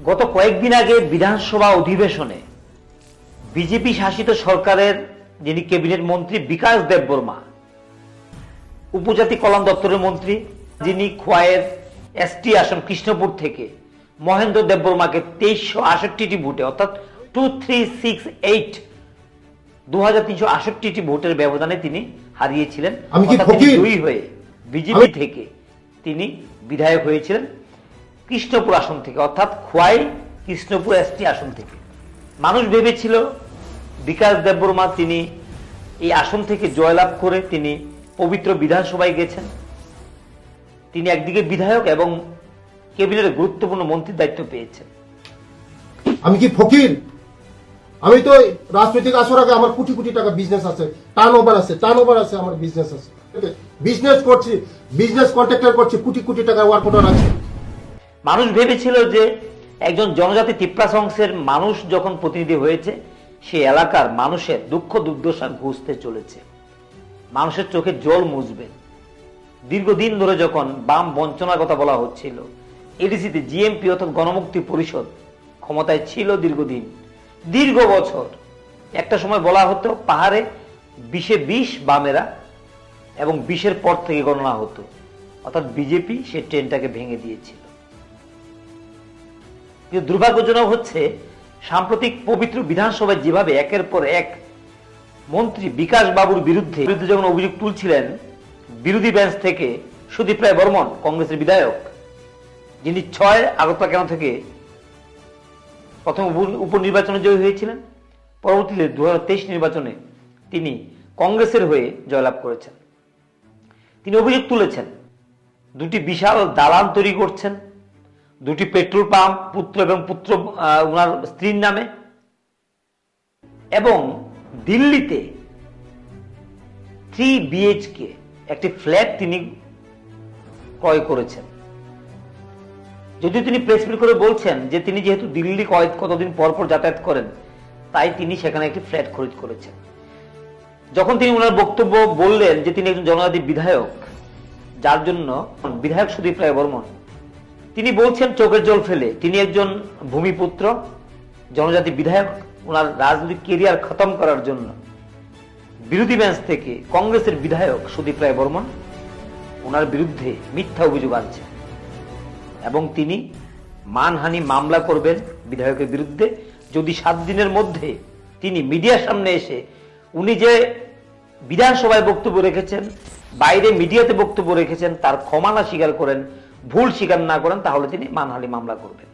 গত কয়েকদিন আগে বিধানসভা অধিবেশনে বিজেপি শাসিত সরকারের যিনি ক্যাবিনেট মন্ত্রী বিকাশ দেববর্মা উপজাতি কল্যাণ দপ্তরের মন্ত্রী যিনি খোয়াইয়ের এসটি আসন কৃষ্ণপুর থেকে মহেন্দ্র দেববর্মাকে তেইশশো আষট্টিটি ভোটে অর্থাৎ টু থ্রি সিক্স এইট দু হাজার তিনশো আষট্টিটি ভোটের ব্যবধানে তিনি হারিয়েছিলেন? জয়ী হয়ে বিজেপি থেকে তিনি বিধায়ক হয়েছিলেন কৃষ্ণপুর আসন থেকে, অর্থাৎ খোয়াই কৃষ্ণপুর এসটি আসন থেকে। মানুষ ভেবেছিল, বিকাশ দেববর্মা তিনি এই আসন থেকে জয়লাভ করে তিনি পবিত্র বিধানসভায় গেছেন। তিনি একদিকে বিধায়ক এবং ক্যাবিনেটের গুরুত্বপূর্ণ মন্ত্রীর দায়িত্ব পেয়েছেন। আমি কি ফকির? আমি তো রাজনৈতিক আসর আগে আমার কোটি কোটি টাকা বিজনেস আছে টার্ন ওভার আছে টার্ন ওভার আছে, আমার বিজনেস আছে। বিজনেস করছি বিজনেস কন্ট্রাক্টর করছি, কোটি কোটি টাকা ওয়ার্ক আছে। মানুষ ভেবেছিল যে একজন জনজাতি তিপ্রাস অংশের মানুষ যখন প্রতিনিধি হয়েছে, সে এলাকার মানুষের দুঃখ দুর্দশা ঘুষতে চলেছে। মানুষের চোখে জল মুছবে। দীর্ঘদিন ধরে যখন বাম বঞ্চনার কথা বলা হচ্ছিল এডিসিতে জিএমপি অর্থাৎ গণমুক্তি পরিষদ ক্ষমতায় ছিল দীর্ঘদিন। দীর্ঘ বছর। একটা সময় বলা হতো পাহাড়ে বিশে বিষ বামেরা এবং বিশের পর থেকে গণনা হতো। অর্থাৎ বিজেপি সে ট্রেনটাকে ভেঙে দিয়েছিল। কিন্তু দুর্ভাগ্যজনক হচ্ছে, সাম্প্রতিক পবিত্র বিধানসভায় যেভাবে একের পর এক মন্ত্রী বিকাশ বাবুর বিরুদ্ধে বিরুদ্ধে যখন অভিযোগ তুলছিলেন, বিরোধী বেঞ্চ থেকে সুদীপ রায় বর্মন, কংগ্রেসের বিধায়ক, যিনি ছয় আগরতলা কেন থেকে প্রথম উপ- উপনির্বাচনে জয়ী হয়েছিলেন, পরবর্তীতে দু হাজার তেইশ নির্বাচনে তিনি কংগ্রেসের হয়ে জয়লাভ করেছেন। তিনি অভিযোগ তুলেছেন, দুটি বিশাল দালান তৈরি করছেন দুটি পেট্রোল পাম্প, পুত্র এবং পুত্র ওনার স্ত্রীর নামে। এবং দিল্লিতে থ্রি বিএইচকে একটি ফ্ল্যাট তিনি ক্রয় করেছেন। যদিও তিনি প্রেস মিট করে বলছেন যে তিনি যেহেতু দিল্লি কয়েক কতদিন পর পর যাতায়াত করেন, তাই তিনি সেখানে একটি ফ্ল্যাট খরিদ করেছেন। যখন তিনি ওনার বক্তব্য বললেন যে তিনি একজন জনজাতি বিধায়ক, যার জন্য বিধায়ক সুদীপ রায় বর্মন তিনি বলছেন চোখের জল ফেলে। তিনি একজন ভূমিপুত্র, জনজাতি বিধায়ক। ওনার রাজনৈতিক কেরিয়ার খতম করার জন্য বিরোধী বেঞ্চ থেকে কংগ্রেসের বিধায়ক সুদীপ রায় বর্মন ওনার বিরুদ্ধে মিথ্যা অভিযোগ আনছেন এবং তিনি মানহানি মামলা করবেন বিধায়কের বিরুদ্ধে। যদি সাত দিনের মধ্যে তিনি মিডিয়ার সামনে এসে উনি যে বিধানসভায় বক্তব্য রেখেছেন, বাইরে মিডিয়াতে বক্তব্য রেখেছেন, তার ক্ষমা না স্বীকার করেন ভুল স্বীকার না করেন তাহলে তিনি মানহানি মামলা করবেন।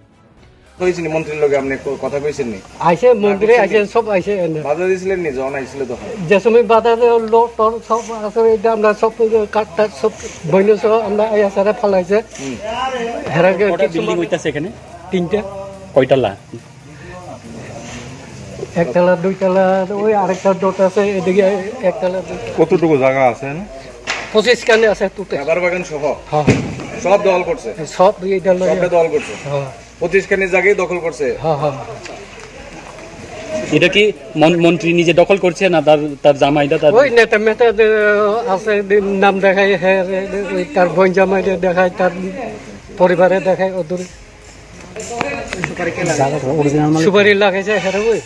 কইছিনি মন্ত্রীর লগে আপনি কথা কইছেন নি? আইসে মন্দিরে আইসে সব আইসে বাধা দিয়েছিলেন নি? যখন আইছিল তখন? যে সময় বাজারে লোট টর সব আছে এটা আমরা সব কাঠ সব বইনে সব আমরা আইয়া সারা ফালাইছে। হেরাকে কটা বিল্ডিং হইতাছে এখানে? তিনটা। কয়টালা একতলা দুইতলা ওই আরেকটা আছে এদিকে একতলা কতটুকু জায়গা আছে পঁচিশ কানে আছে তুতে রাবার বাগান সহ? হ্যাঁ। সব দখল করছে। সব এইটা লইয়া সবটা দখল করছে। হ্যাঁ। পঁচিশ খানি জায়গায় দখল করছে। হ্যাঁ হ্যাঁ। এটা কি মন্ত্রী নিজে দখল করছে না তার তার জামাইটা তার ওই নেতা মেতা আছে নাম দেখায় হ্যাঁ ওই তার বোন জামাই দেখায় তার পরিবারে দেখায় ওদের। সুপারি লাগাইছে হ্যাঁ ওই।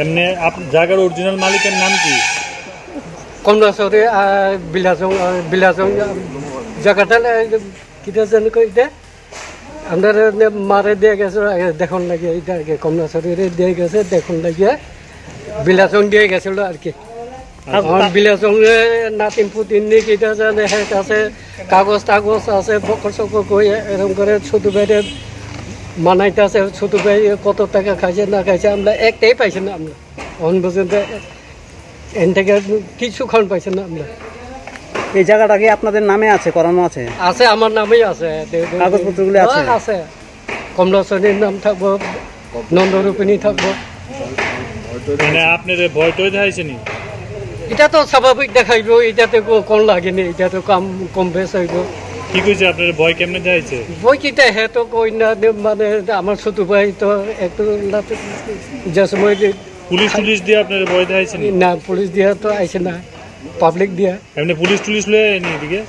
এমনি আপ- জায়গার অরিজিনাল মালিকের নাম কি? কমলাচরে বিলাসং বিলাসং জায়গাটা কিটা জানি কই দে আমরা মারে দিয়ে গেছে দেখুন লাগে এইটা আর কি কমলাচরে দিয়ে গেছে দেখুন লাগে বিলাসং দিয়ে গেছিল আর কি। এখন বিলাসং নাতিন পুতিন কিটা জানে হেক আছে কাগজ টাগজ আছে বকর সকর কই এরকম করে ছোট বাইরে মানাইতে আছে ছোট ভাই কত টাকা খাইছে না খাইছে আমরা একটাই পাইছি না আমরা। পর্যন্ত এন থেকে কিছুক্ষণ পাইছে না আমরা। এই জায়গাটা কি আপনাদের নামে আছে করানো আছে? আছে আমার নামেই আছে। কাগজপত্রগুলো আছে? হ্যাঁ, আছে? কমলাচনীর নাম থাকব নন্দরূপিণী থাকব। মানে আপনার ভয় টয় দেখাইছেনি এটা তো স্বাভাবিক দেখাইব এটাতে কোন লাগেনি এটা তো কাম কম বেশ হইব। কি কইছে আপনার ভয় কেমনে দেখাইছে? বই কিটা হে তো কই না মানে আমার ছোট ভাই তো একটু যে সময় যে- পুলিশ টুলিশ দিয়ে আপনার ভয় দেখাইছেনি না পুলিশ দিয়া তো আইছে না। পাবলিক দিয়া। এমনি পুলিশ টুলিশ লয়ে আইনি এদিকে?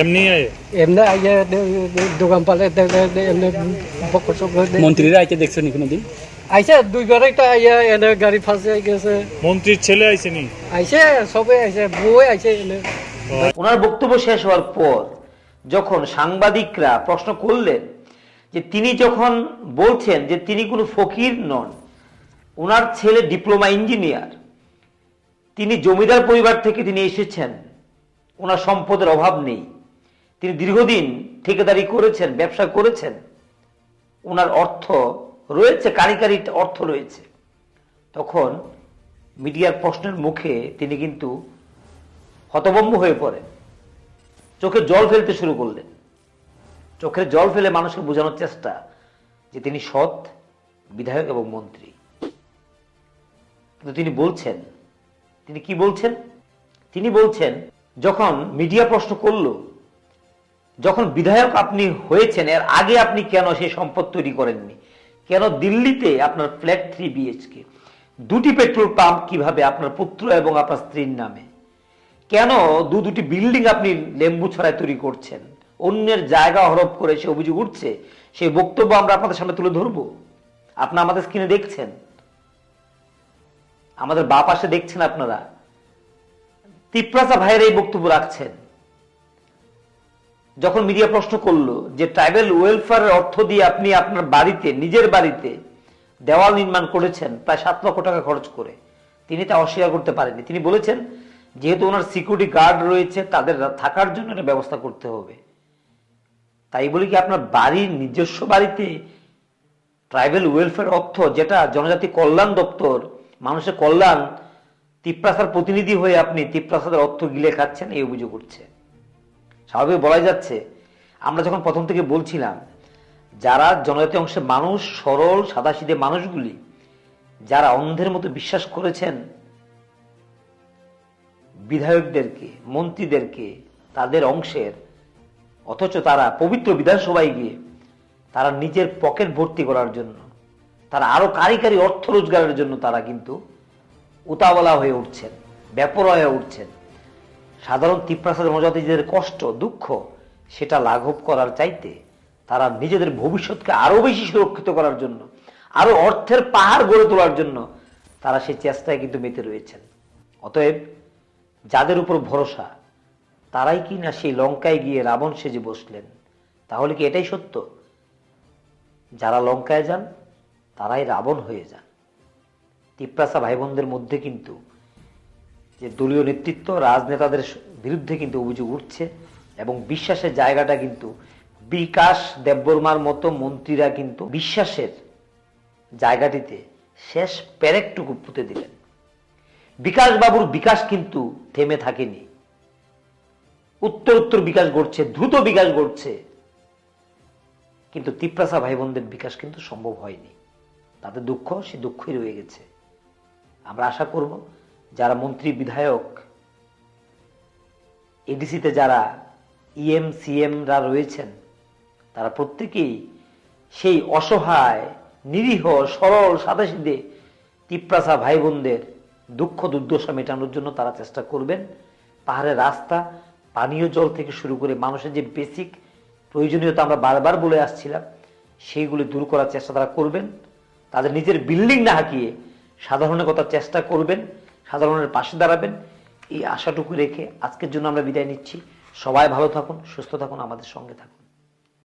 এমনি আয়। এমনি আইয়া দোকান পালে এমনি বকর চকর মন্ত্রীরা আইতে দেখছেন কোনোদিন? আইসে দুইবার একটা আইয়া এনে গাড়ি ফাঁসে গেছে। মন্ত্রীর ছেলে আইসেনি আইসে সবে আইসে বই আইসে এনে। ওনার বক্তব্য শেষ হওয়ার পর যখন সাংবাদিকরা প্রশ্ন করলেন যে তিনি যখন বলছেন যে তিনি কোনো ফকির নন ওনার ছেলে ডিপ্লোমা ইঞ্জিনিয়ার। তিনি জমিদার পরিবার থেকে তিনি এসেছেন। ওনার সম্পদের অভাব নেই। তিনি দীর্ঘদিন ঠিকাদারি করেছেন, ব্যবসা করেছেন। ওনার অর্থ রয়েছে কারিকারি অর্থ রয়েছে। তখন মিডিয়ার প্রশ্নের মুখে তিনি কিন্তু হতভম্ব হয়ে পড়েন। চোখে জল ফেলতে শুরু করলেন। চোখের জল ফেলে মানুষকে বোঝানোর চেষ্টা যে তিনি সৎ, বিধায়ক এবং মন্ত্রী। কিন্তু তিনি বলছেন, তিনি কি বলছেন? তিনি বলছেন, যখন মিডিয়া প্রশ্ন করল, যখন বিধায়ক আপনি হয়েছেন, এর আগে আপনি কেন সেই সম্পদ তৈরি করেননি? কেন দিল্লিতে আপনার ফ্ল্যাট থ্রি বিএইচকে দুটি পেট্রোল পাম্প কীভাবে আপনার পুত্র এবং আপনার স্ত্রীর নামে? কেন দু দুটি বিল্ডিং আপনি লেম্বু ছড়ায় তৈরি করছেন? অন্যের জায়গা হরপ করে সে অভিযোগ উঠছে, সেই বক্তব্য আমরা আপনাদের সামনে তুলে ধরবো। আপনারা আমাদের স্ক্রিনে দেখছেন। আমাদের বা পাশে দেখছেন আপনারা। তিপ্রাসা ভাইয়ের এই বক্তব্য রাখছেন। যখন মিডিয়া প্রশ্ন করল যে ট্রাইবেল ওয়েলফেয়ারের অর্থ দিয়ে আপনি আপনার বাড়িতে, নিজের বাড়িতে দেওয়াল নির্মাণ করেছেন প্রায় সাত লক্ষ টাকা খরচ করে, তিনি তা অস্বীকার করতে পারেননি। তিনি বলেছেন, যেহেতু ওনার সিকিউরিটি গার্ড রয়েছে, তাদের থাকার জন্য একটা ব্যবস্থা করতে হবে। তাই বলি কি, আপনার বাড়ির নিজস্ব বাড়িতে ট্রাইবেল ওয়েলফেয়ার অর্থ, যেটা জনজাতি কল্যাণ দপ্তর মানুষের কল্যাণ তিপ্রাসার প্রতিনিধি হয়ে আপনি তিপ্রাসাদের অর্থ গিলে খাচ্ছেন, এই অভিযোগ উঠছে। স্বাভাবিক বলা যাচ্ছে, আমরা যখন প্রথম থেকে বলছিলাম, যারা জনজাতি অংশের মানুষ, সরল, সাদাসিধে মানুষগুলি, যারা অন্ধের মতো বিশ্বাস করেছেন, বিধায়কদেরকে, মন্ত্রীদেরকে, তাদের অংশের, অথচ তারা পবিত্র বিধানসভায় গিয়ে তারা নিজের পকেট ভর্তি করার জন্য তারা আরও কারিকারি অর্থ রোজগারের জন্য তারা কিন্তু উতাবলা হয়ে উঠছেন ব্যাপর হয়ে উঠছেন। সাধারণ তিপ্রাসাদ জনজাতিদের কষ্ট, দুঃখ, সেটা লাঘব করার চাইতে তারা নিজেদের ভবিষ্যৎকে আরও বেশি সুরক্ষিত করার জন্য, আরও অর্থের পাহাড় গড়ে তোলার জন্য তারা সেই চেষ্টায় কিন্তু মেতে রয়েছেন। অতএব যাদের উপর ভরসা, তারাই কি না সেই লঙ্কায় গিয়ে রাবণ সেজে বসলেন, তাহলে কি এটাই সত্য? যারা লঙ্কায় যান তারাই রাবণ হয়ে যান। তিপ্রাসা ভাই বোনদের মধ্যে কিন্তু যে দলীয় নেতৃত্ব, রাজনেতাদের বিরুদ্ধে কিন্তু অভিযোগ উঠছে এবং বিশ্বাসের জায়গাটা কিন্তু বিকাশ দেববর্মার মতো মন্ত্রীরা কিন্তু বিশ্বাসের জায়গাটিতে শেষ প্যারেকটুকু পুঁতে দিলেন। বিকাশ বাবুর বিকাশ কিন্তু থেমে থাকেনি। উত্তর উত্তর বিকাশ ঘটছে, দ্রুত বিকাশ ঘটছে। কিন্তু তিপ্রাসা ভাই বোনদের বিকাশ কিন্তু সম্ভব হয়নি। তাদের দুঃখ, সে দুঃখই রয়ে গেছে। আমরা আশা করব যারা মন্ত্রী, বিধায়ক, এডিসিতে যারা ইএম সিএমরা রয়েছেন, তারা প্রত্যেকেই সেই অসহায়, নিরীহ, সরল সাদাসিদে তিপ্রাসা ভাই বোনদের দুঃখ, দুর্দশা মেটানোর জন্য তারা চেষ্টা করবেন। পাহাড়ের রাস্তা, পানীয় জল থেকে শুরু করে মানুষের যে বেসিক প্রয়োজনীয়তা আমরা বারবার বলে আসছিলাম, সেইগুলি দূর করার চেষ্টা তারা করবেন। তাদের নিজের বিল্ডিং না হাঁকিয়ে সাধারণের কথা চেষ্টা করবেন, সাধারণের পাশে দাঁড়াবেন। এই আশাটুকু রেখে আজকের জন্য আমরা বিদায় নিচ্ছি। সবাই ভালো থাকুন, সুস্থ থাকুন, আমাদের সঙ্গে থাকুন।